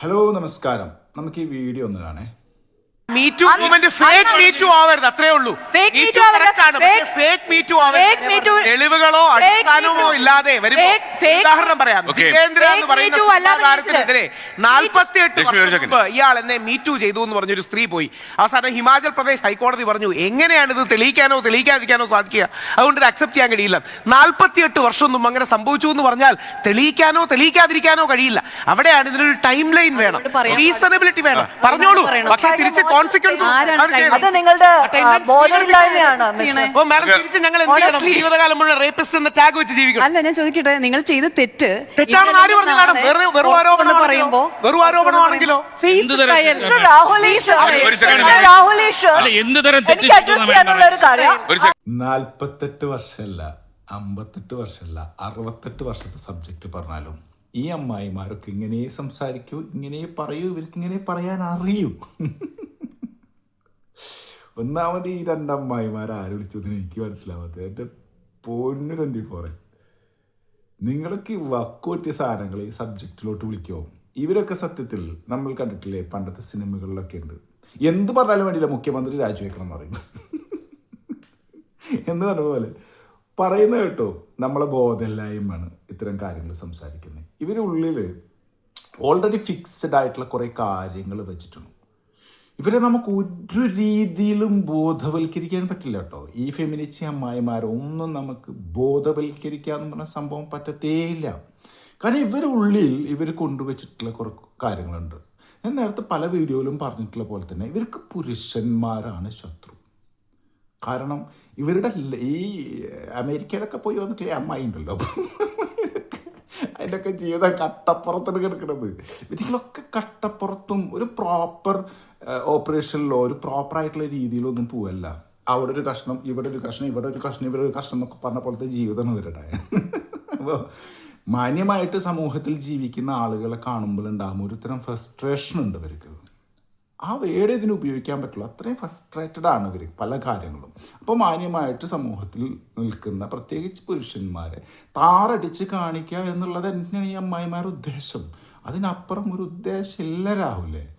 Hello നമസ്കാരം. നമുക്ക് ഈ വീഡിയോ ഒന്ന് കാണേ. മീ ടു മൂവ്മെന്റ് ഫേക്ക് ആവരുത് അത്രേ ഉള്ളൂ. ഫേക്ക് ആവരുത്. തെളിവുകളോ അടിസ്ഥാനമോ. ഇല്ലാതെ വരുമ്പോ ഉദാഹരണം പറയാം. ജിതേന്ദ്ര എന്ന് പറയുന്ന താരത്തിനെതിരെ വർഷം ഇയാൾ എന്നെ ചെയ്തു എന്ന് പറഞ്ഞൊരു സ്ത്രീ പോയി. അവസാനം ഹിമാചൽ പ്രദേശ് ഹൈക്കോടതി പറഞ്ഞു എങ്ങനെയാണ് ഇത് തെളിയിക്കാനോ തെളിയിക്കാതിരിക്കാനോ സാധിക്കുക? അതുകൊണ്ട് ഇത് അക്സെപ്റ്റ് ചെയ്യാൻ കഴിയില്ല. നാൽപ്പത്തിയെട്ട് എട്ട് വർഷമൊന്നും അങ്ങനെ സംഭവിച്ചു എന്ന് പറഞ്ഞാൽ തെളിയിക്കാനോ തെളിയിക്കാതിരിക്കാനോ കഴിയില്ല. അവിടെയാണ് ഇതിനൊരു ടൈം ലൈൻ വേണം റീസണബിലിറ്റി വേണം. പറഞ്ഞോളൂ. പക്ഷേ തിരിച്ച് കോൺസിക്വൻസ് അത് നിങ്ങളുടെ ബോധമില്ലായ്മയാണ്. മാഡം തിരിച്ച് ഞങ്ങൾ എന്ത് ചെയ്യണം? ജീവിതകാലം മുഴുവൻ റേപ്പിസ്റ്റ് എന്ന ടാഗ് വെച്ച് ജീവിക്കണം. അല്ല ഞാൻ ചോദിക്കട്ടെ നിങ്ങൾ ചെയ്ത തെറ്റ് തെറ്റാണെന്ന് ആര് പറഞ്ഞു മാഡം വെറും വെറും പറയുമ്പോ വെറും ആരോപണമാണെങ്കിലോ നാൽപ്പത്തെട്ട് വർഷമല്ല അമ്പത്തെട്ട് വർഷമല്ല അറുപത്തെട്ട് വർഷത്തെ സബ്ജക്റ്റ് പറഞ്ഞാലും ഈ അമ്മായിമാരൊക്കെ ഇങ്ങനെ സംസാരിക്കൂ ഇങ്ങനെ പറയൂ ഇവർക്ക് ഇങ്ങനെ പറയാൻ അറിയൂ. ഒന്നാമത് ഈ രണ്ടമ്മായിമാർ ആര് വിളിച്ചതെന്ന് എനിക്ക് മനസ്സിലാവാത്തത്. എന്റെ പൊന്നു ട്വന്റി ഫോറെ. നിങ്ങളൊക്കെ ഈ വക്കോട്ടിയ സാധനങ്ങൾ ഈ സബ്ജക്റ്റിലോട്ട് വിളിക്കുമോ ഇവരൊക്കെ സത്യത്തിൽ നമ്മൾ കണ്ടിട്ടില്ലേ പണ്ടത്തെ സിനിമകളിലൊക്കെ ഉണ്ട്. എന്ത് പറഞ്ഞാലും വേണ്ടിയില്ല മുഖ്യമന്ത്രി രാജിവെക്കണം എന്ന് പറയും എന്ന് പറഞ്ഞ പോലെ പറയുന്ന കേട്ടോ നമ്മളെ ബോധമില്ലായ്മയാണ് ഇത്തരം കാര്യങ്ങൾ സംസാരിക്കുന്നത്. ഇവരുള്ളിൽ ഓൾറെഡി ഫിക്സഡ് ആയിട്ടുള്ള കുറേ കാര്യങ്ങൾ വെച്ചിട്ടുണ്ട്. ഇവരെ നമുക്ക് ഒരു രീതിയിലും ബോധവൽക്കരിക്കാൻ പറ്റില്ല കേട്ടോ. ഈ ഫെമിനിച്ചി അമ്മായിമാരൊന്നും നമുക്ക് ബോധവൽക്കരിക്കാന്ന് പറഞ്ഞ സംഭവം പറ്റത്തേയില്ല കാരണം ഇവരുടെ ഉള്ളിൽ ഇവർ കൊണ്ടുവച്ചിട്ടുള്ള കുറേ കാര്യങ്ങളുണ്ട്. ഞാൻ നേരത്തെ പല വീഡിയോയിലും പറഞ്ഞിട്ടുള്ള പോലെ തന്നെ ഇവർക്ക് പുരുഷന്മാരാണ് ശത്രു. കാരണം ഇവരുടെ ഈ അമേരിക്കയിലൊക്കെ പോയി വന്നിട്ടില്ലേ അമ്മായി ഉണ്ടല്ലോ. അതിന്റെയൊക്കെ ജീവിതം കട്ടപ്പുറത്തിന് കിടക്കുന്നത്. ഇതിലൊക്കെ കട്ടപ്പുറത്തും ഒരു പ്രോപ്പർ ഓപ്പറേഷനിലോ ഒരു പ്രോപ്പർ ആയിട്ടുള്ള രീതിയിലൊന്നും പോവല്ല. അവിടെ ഒരു കഷ്ണം ഇവിടെ ഒരു കഷ്ണം ഇവിടെ ഒരു കഷ്ണം ഇവിടെ ഒരു കഷ്ണം എന്നൊക്കെ പറഞ്ഞ പോലത്തെ ജീവിതമാണ് ഇവരുടെ. അപ്പോൾ മാന്യമായിട്ട് സമൂഹത്തിൽ ജീവിക്കുന്ന ആളുകളെ കാണുമ്പോൾ ഉണ്ടാകുമ്പോൾ ഒരുത്തരം ഫ്രസ്ട്രേഷൻ ഉണ്ട് ഇവർക്ക്. ആ വേട് ഇതിന് ഉപയോഗിക്കാൻ പറ്റുള്ളൂ. അത്രയും ഫ്രസ്ട്രേറ്റഡ് ആണ് ഇവർ പല കാര്യങ്ങളും. അപ്പോൾ മാന്യമായിട്ട് സമൂഹത്തിൽ നിൽക്കുന്ന പ്രത്യേകിച്ച് പുരുഷന്മാരെ താറടിച്ച് കാണിക്കുക എന്നുള്ളത് തന്നെയാണ് ഈ അമ്മായിമാരുടെ ഉദ്ദേശം. അതിനപ്പുറം ഒരു ഉദ്ദേശം ഇല്ല രാഹുലേ.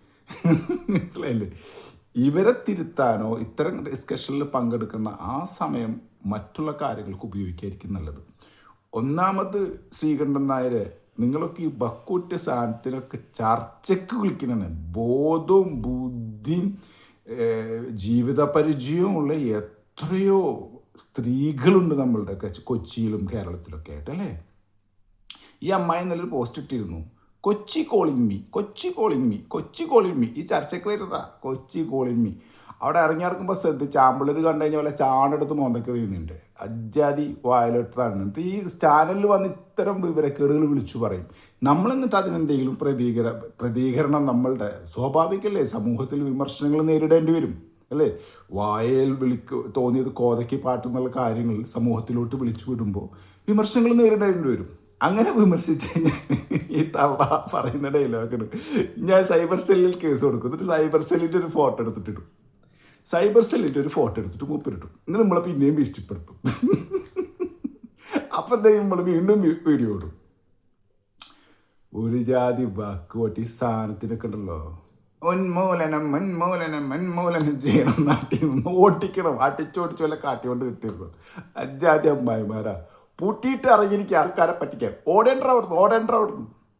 മനസ്സിലായില്ലേ? ഇവരെ തിരുത്താനോ ഇത്തരം ഡിസ്കഷനിൽ പങ്കെടുക്കുന്ന ആ സമയം മറ്റുള്ള കാര്യങ്ങൾക്ക് ഉപയോഗിക്കായിരിക്കും നല്ലത്. ഒന്നാമത് ശ്രീകണ്ഠൻ നായർ നിങ്ങളൊക്കെ ഈ ബക്കൂറ്റ സാധനത്തിനൊക്കെ ചർച്ചയ്ക്ക് വിളിക്കുന്നതാണ്. ബോധവും ബുദ്ധിയും ജീവിത പരിചയവും ഉള്ള എത്രയോ സ്ത്രീകളുണ്ട് നമ്മളുടെ കൊച്ചിയിലും കേരളത്തിലൊക്കെ ആയിട്ട് അല്ലേ? ഈ അമ്മായി നല്ലൊരു പോസ്റ്റ് ഇട്ടിരുന്നു. Kochi calling me Kochi calling me Kochi calling me ഈ ചർച്ചയ്ക്ക് വരുന്നതാ. കൊച്ചി കോളിംഗ് മീ അവിടെ ഇറങ്ങിയിറക്കുമ്പോൾ ശ്രദ്ധിച്ച് ആമ്പിളർ കണ്ടു കഴിഞ്ഞാൽ പോലെ ചാണെടുത്ത് മോന്തക്ക് എറിയുന്നുണ്ട് അജാതി വായിലിട്ടാണ് എന്നിട്ട് ഈ ചാനലിൽ വന്ന് ഇത്തരം വിവരക്കേടുകൾ വിളിച്ചു പറയും. നമ്മൾ എന്നിട്ട് അതിനെന്തെങ്കിലും പ്രതികര പ്രതികരണം നമ്മളുടെ സ്വാഭാവികമല്ലേ സമൂഹത്തിൽ വിമർശനങ്ങൾ നേരിടേണ്ടി വരും അല്ലേ? വായയിൽ വിളിക്ക് തോന്നിയത് കോതയ്ക്ക് പാട്ടെന്നുള്ള കാര്യങ്ങൾ സമൂഹത്തിലോട്ട് വിളിച്ചു വിടുമ്പോൾ വിമർശനങ്ങൾ നേരിടേണ്ടി വരും. അങ്ങനെ വിമർശിച്ച് ഈ തള്ള പറയുന്ന ഡയലോഗാണ് ഞാൻ സൈബർ സെല്ലിൽ കേസ് കൊടുക്കും. എന്നിട്ട് സൈബർ സെല്ലിന്റെ ഒരു ഫോട്ടോ എടുത്തിട്ടിടും. സൈബർ സെല്ലിന്റെ ഒരു ഫോട്ടോ എടുത്തിട്ട് മൂപ്പരിട്ടു ഇങ്ങനെ നമ്മളെ പിന്നെയും ഇഷ്ടപ്പെടുത്തു. അപ്പം എന്താ നമ്മൾ വീണ്ടും വീഡിയോ ഇടും. ഒരു ജാതി വാക്ക് പൊട്ടി സ്ഥാനത്തിനൊക്കെ ഉണ്ടല്ലോ. ഉന്മൂലനം ഉന്മൂലനം ഉന്മൂലനം ചെയ്യണം നാട്ടിൽ നിന്ന് ഓട്ടിക്കണം. അടിച്ചോടിച്ചു വല്ല കാട്ടിക്കൊണ്ട് കിട്ടിയിരുന്നു. അജാതി അമ്മായിമാരാ. പൂട്ടിയിട്ട് ഇറങ്ങിയിരിക്കുക ആൾക്കാരെ പറ്റിക്കാൻ. ഓടേണ്ട അവിടുന്ന് ഓടേണ്ട അവിടുന്ന്